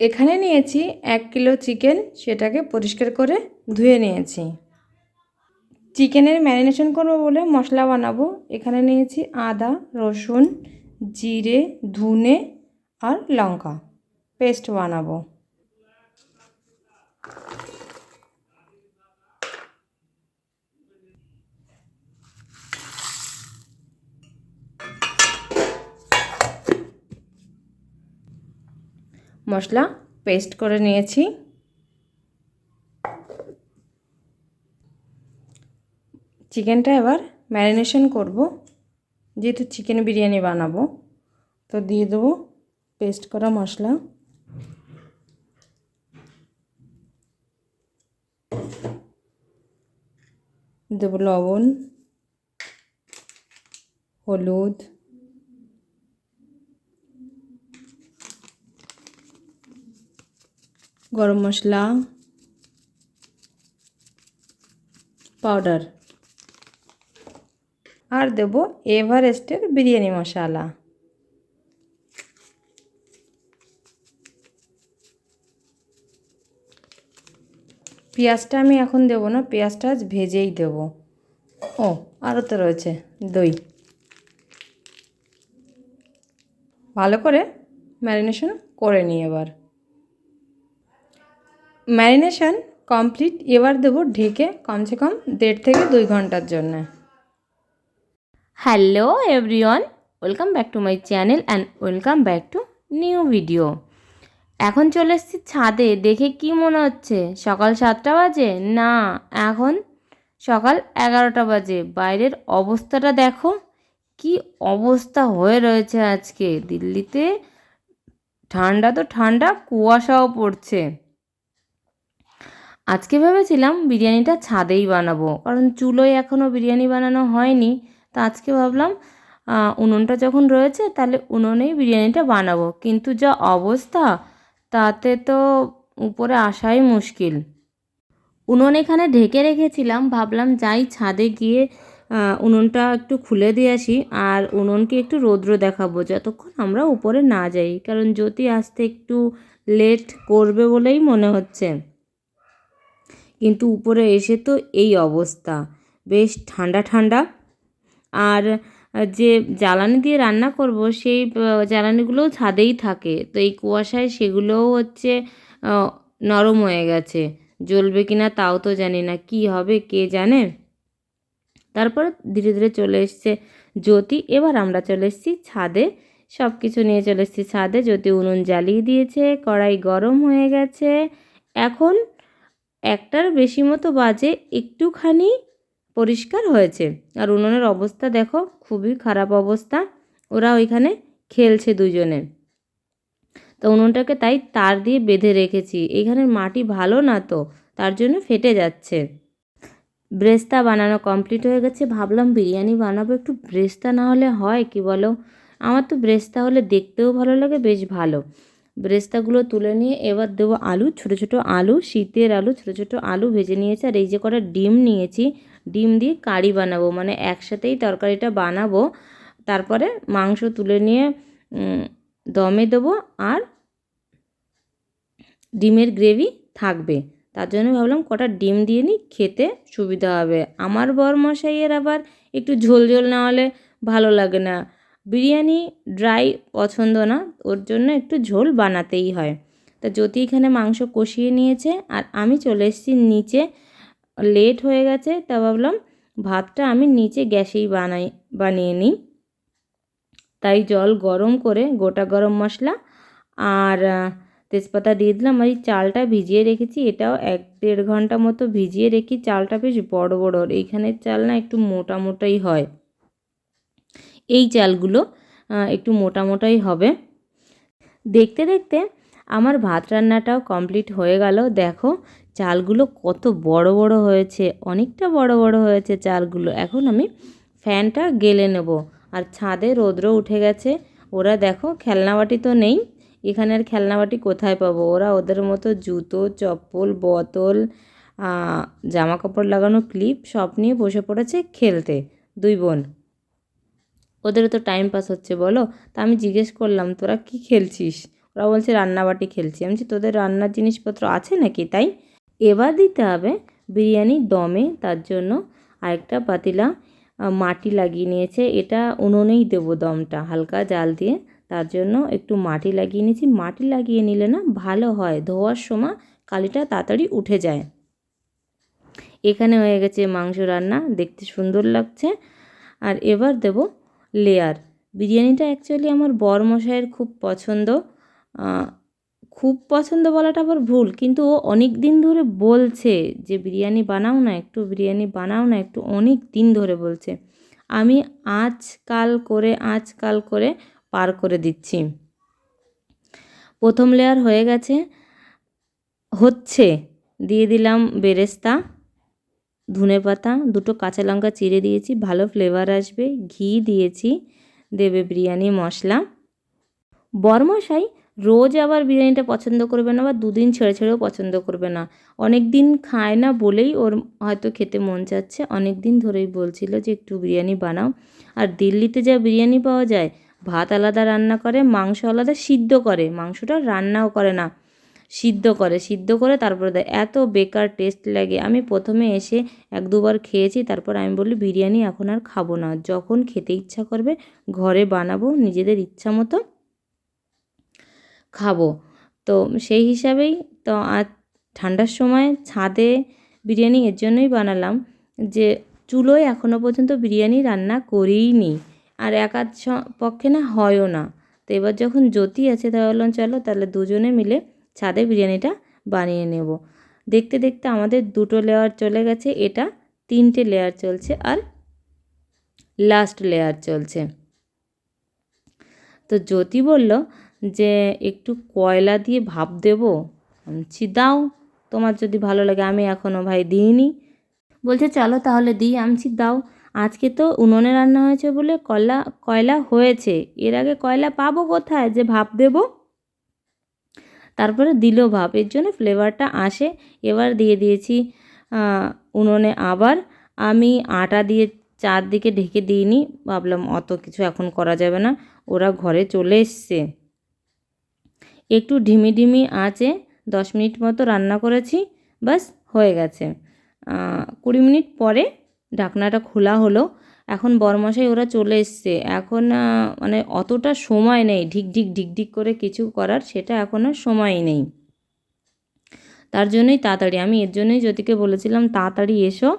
এখানে নিয়েছি এক কিলো চিকেন, সেটাকে পরিষ্কার করে ধুয়ে নিয়েছি। চিকেনের ম্যারিনেশন করব বলে মশলা বানাবো। এখানে নিয়েছি আদা, রসুন, জিরে, ধুনে আর লঙ্কা। পেস্ট বানাবো। মশলা পেস্ট করে নিয়েছি। চিকেনটা এবার ম্যারিনেশন করব। যেহেতু চিকেন বিরিয়ানি বানাবো, তো দিয়ে দেবো পেস্ট করা মশলা। দেবো লবণ, হলুদ গরম মশলা পাউডার আর দেবো এভারেস্টের বিরিয়ানি মশলা। পেঁয়াজটা আমি এখন দেবো না, পেঁয়াজটা আজ ভেজেই দেবো। ও, আরও তো রয়েছে, দই। ভালো করে ম্যারিনেশন করে নিই এবার। ম্যারিনেশন কমপ্লিট, এবার দেবো ঢেকে কমসে কম দেড় থেকে দুই ঘণ্টার জন্য। Hello everyone, welcome back to my channel and welcome back to new video. এখন চলে এসেছি ছাদে, দেখে কি মনে হচ্ছে? সকাল সাতটা বাজে? না, এখন সকাল এগারোটা বাজে। বাইরের অবস্থাটা দেখো, কি অবস্থা হয়ে রয়েছে আজকে। দিল্লিতে ঠান্ডা তো ঠান্ডা, কুয়াশাও পড়ছে। আজকে ভেবেছিলাম বিরিয়ানিটা ছাদেই বানাবো, কারণ চুলোয় এখনও বিরিয়ানি বানানো হয়নি। তো আজকে ভাবলাম উনুনটা যখন রয়েছে তাহলে উনুনেই বিরিয়ানিটা বানাবো। কিন্তু যা অবস্থা, তাতে তো উপরে আসাই মুশকিল। উনুন এখানে ঢেকে রেখেছিলাম, ভাবলাম যাই ছাদে গিয়ে উনুনটা একটু খুলে দিয়ে আসি আর উনুনকে একটু রৌদ্র দেখাবো, যতক্ষণ আমরা উপরে না যাই, কারণ জ্যোতি আসতে একটু লেট করবে বলেই মনে হচ্ছে। কিন্তু উপরে এসে তো এই অবস্থা। বেশ ঠান্ডা ঠান্ডা। আর যে জ্বালানি দিয়ে রান্না করব, সেই জ্বালানিগুলোও ছাদেই থাকে। তো এই কুয়াশায় সেগুলোও হচ্ছে নরম হয়ে গেছে। জ্বলবে কি না তাও তো জানি না, কি হবে কে জানে? তারপর ধীরে ধীরে চলে এসছে জ্যোতি। এবার আমরা চলে এসেছি ছাদে। সব কিছু নিয়ে চলে এসেছি ছাদে। জ্যোতি উনুন জ্বালিয়ে দিয়েছে, কড়াই গরম হয়ে গেছে। এখন একটার বেশি মতো বাজে একটুখানি পরিষ্কার হয়েছে। আর উনুনের অবস্থা দেখো, খুবই খারাপ অবস্থা। ওরা ওইখানে খেলছে দুজনে। তো উনুনটাকে তাই তার দিয়ে বেঁধে রেখেছি। এইখানের মাটি ভালো না তো, তার জন্য ফেটে যাচ্ছে। ব্রেস্তা বানানো কমপ্লিট হয়ে গেছে। ভাবলাম বিরিয়ানি বানাবো, একটু ব্রেস্তা না হলে হয়, কি বলো? আমার তো ব্রেস্তা হলে দেখতেও ভালো লাগে, বেশ ভালো। ব্রেস্তাগুলো তুলে নিয়ে এবার দেবো আলু, ছোট ছোট আলু, শীতের আলু, ছোট ছোট আলু ভেজে নিয়েছি। আর এই যে কটা ডিম নিয়েছি, ডিম দিয়ে কারি বানাবো মানে একসাথেই তরকারিটা বানাবো। তারপরে মাংস তুলে নিয়ে দমে দেবো আর ডিমের গ্রেভি থাকবে। তার জন্য ভাবলাম কটা ডিম দিয়ে নিই, খেতে সুবিধা হবে। আমার বর মশাইয়ের আবার একটু ঝোল ঝোল না হলে ভালো লাগে না। বিরিয়ানি ড্রাই পছন্দ না ওর জন্য একটু ঝোল বানাতেই হয়। তা জ্যোতি এখানে মাংস কষিয়ে নিয়েছে আর আমি চলে এসেছি নিচে। লেট হয়ে গেছে, তা ভাবলাম ভাতটা আমি নিচে গ্যাসেই বানাই, বানিয়ে নিই। তাই জল গরম করে গোটা গরম মশলা আর তেজপাতা দিয়ে দিলাম। আর এই চালটা ভিজিয়ে রেখেছি, এটাও এক দেড় ঘণ্টা মতো ভিজিয়ে রেখি চালটা বেশ বড় বড়। এইখানের চাল না একটু মোটা মোটাই হয়। এই চালগুলো একটু মোটা মোটাই হবে। দেখতে দেখতে আমার ভাত রান্নাটাও কমপ্লিট হয়ে গেল। দেখো, চালগুলো কত বড় বড় হয়েছে, অনেকটা বড় বড় হয়েছে চালগুলো। এখন আমি ফ্যানটা গেলে নেব। আর ছাদে রৌদ্র উঠে গেছে। ওরা দেখো, খেলনাবাটি তো নেই। এখানে আর খেলনাবাটি কোথায় পাবো? ওরা ওদের মতো জুতো, চপ্পল, বোতল জামা কাপড় লাগানো ক্লিপ সব নিয়ে বসে পড়েছে খেলতে। দুই বোন। ওদেরও তো টাইম পাস হচ্ছে, বলো? তা আমি জিজ্ঞেস করলাম, তোরা কি খেলছিস? ওরা বলছে, রান্নাবাটি খেলছি। আমি বলছি, তোদের রান্নার জিনিসপত্র আছে নাকি? তাই এবার দিতে হবে বিরিয়ানি দমে, তার জন্য আরেকটা পাতিলা মাটি লাগিয়ে নিয়েছে। এটা উনুনেই দেবো দমটা, হালকা জাল দিয়ে। তার জন্য একটু মাটি লাগিয়ে নিয়েছি। মাটি লাগিয়ে নিলে না ভালো হয়, ধোয়ার সময় কালিটা তাড়াতাড়ি উঠে যায়। এখানে হয়ে গেছে মাংস রান্না, দেখতে সুন্দর লাগছে। আর এবার দেব লেয়ার বিরিয়ানিটা অ্যাকচুয়ালি আমার বর মশাইয়ের খুব পছন্দ। খুব পছন্দ বলাটা আবার ভুল, কিন্তু ও অনেক দিন ধরে বলছে যে, বিরিয়ানি বানাও না, একটু বিরিয়ানি বানাও না, একটু অনেক দিন ধরে বলছে। আমি আজকাল করে আজকাল করে পার করে দিচ্ছি। প্রথম লেয়ার হয়ে গেছে, হচ্ছে, দিয়ে দিলাম বেরেস্তা। ধনে পাতা, দুটো কাঁচা লঙ্কা চিড়ে দিয়েছি, ভালো ফ্লেভার আসবে। ঘি দিয়েছি, দেবে বিরিয়ানি মশলা। বরমশাই রোজ আবার বিরিয়ানিটা পছন্দ করবে না বা দুদিন ছেড়ে ছেড়েও পছন্দ করবে না। অনেক দিন খায় না বলেই ওর হয়তো খেতে মন চাচ্ছে। অনেক দিন ধরেই বলছিল যে, একটু বিরিয়ানি বানাও। আর দিল্লিতে যা বিরিয়ানি পাওয়া যায়, ভাত আলাদা রান্না করে, মাংস আলাদা সিদ্ধ করে। মাংসটা রান্নাও করে না। সিদ্ধ করে সিদ্ধ করে তারপরে দেয়। এত বেকার টেস্ট লাগে। আমি প্রথমে এসে এক দুবার খেয়েছি, তারপর আমি বলি বিরিয়ানি এখন আর খাব না। যখন খেতে ইচ্ছা করবে, ঘরে বানাবো, নিজেদের ইচ্ছা মতো খাব। তো সেই হিসাবেই তো আর ঠান্ডার সময় ছাদে বিরিয়ানি এর জন্যই বানালাম যে চুলোয় এখনও পর্যন্ত বিরিয়ানি রান্না করিনি। আর একার পক্ষে না হয়ও না। তো এবার যখন জ্যোতি আছে তাহলে চলো তাহলে দুজনে মিলে ছাদে বিরিয়ানিটা বানিয়ে নেব। দেখতে দেখতে আমাদের দুটো লেয়ার চলে গেছে। এটা তিনটে লেয়ার চলছে আর লাস্ট লেয়ার চলছে। তো জ্যোতি বলল যে একটু কয়লা দিয়ে ভাপ দেবো? বলছি, দাও তোমার যদি ভালো লাগে আমি এখনও ভাই দিইনি। বলছে চলো তাহলে দিই। আমি বলছি, দাও আজকে তো উনুনে রান্না হয়েছে বলে কয়লা কয়লা হয়েছে। এর আগে কয়লা পাবো কোথায়? যে ভাপ দেবো? তারপরে দিল ভাপ এর জন্য ফ্লেভারটা আসে। এবার দিয়ে দিয়েছি উনুনে আবার। আমি আটা দিয়ে চারদিকে ঢেকে দিইনি। ভাবলাম অত কিছু এখন করা যাবে না। ওরা ঘরে চলে এসছে। একটু ঢিমি ঢিমি আঁচে দশ মিনিট মতো রান্না করেছি। বাস হয়ে গেছে। কুড়ি মিনিট পরে ঢাকনাটা খোলা হলো। এখন বরমশাই ওরা চলে এসছে। এখন মানে অতটা সময় নেই। ঢিক ঢিক ঢিক ঢিক করে কিছু করার সেটা এখন আর সময় নেই। তার জন্যই তাড়াতাড়ি, আমি এর জন্যই জ্যোতিকে বলেছিলাম, তাড়াতাড়ি এসো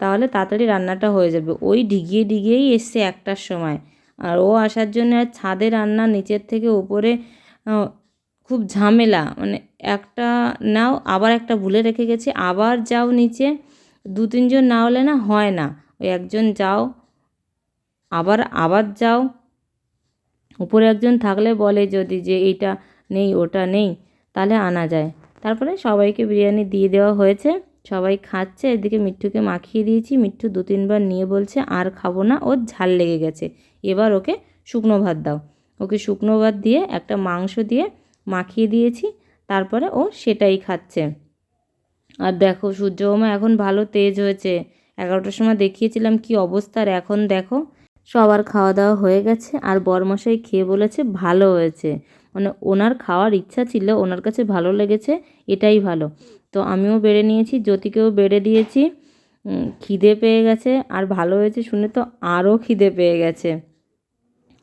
তাহলে তাড়াতাড়ি রান্নাটা হয়ে যাবে। ওই ডিগিয়ে ডিগিয়েই এসছে একটার সময়। আর ও আসার জন্য আর ছাদে রান্না নিচের থেকে উপরে খুব ঝামেলা। মানে একটা নাও, আবার একটা ভুলে রেখে গেছে। আবার যাও নিচে। দু তিনজন না হলে না হয় না। ওই একজন যাও, আবার আবার যাও। উপরে একজন থাকলে বলে, যদি যে এইটা নেই, ওটা নেই, তাহলে আনা যায়। তারপরে সবাইকে বিরিয়ানি দিয়ে দেওয়া হয়েছে। সবাই খাচ্ছে, এদিকে মিঠুকে মাখিয়ে দিয়েছি। মিঠু দু তিনবার নিয়ে বলছে, আর খাব না, ওর ঝাল লেগে গেছে। এবার ওকে শুকনো ভাত দাও। ওকে শুকনো ভাত দিয়ে একটা মাংস দিয়ে মাখিয়ে দিয়েছি। তারপরে ও সেটাই খাচ্ছে। আর দেখো সূর্যমামা এখন ভালো তেজ হয়েছে। এগারোটার সময় দেখিয়েছিলাম কি অবস্থা আর এখন দেখো সবার খাওয়া দাওয়া হয়ে গেছে আর বরমশাই খেয়ে বলেছে ভালো হয়েছে। মানে ওনার খাওয়ার ইচ্ছা ছিল, ওনার কাছে ভালো লেগেছে, এটাই ভালো। তো আমিও বেড়ে নিয়েছি, জ্যোতিকেও বেড়ে দিয়েছি। খিদে পেয়ে গেছে আর ভালো হয়েছে শুনে তো আরও খিদে পেয়ে গেছে।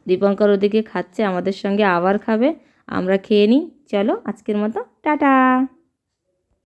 দীপঙ্কর ওদিকে খাচ্ছে, আমাদের সঙ্গে আবার খাবে, আমরা খেয়ে নিই। চলো আজকের মতো, টাটা!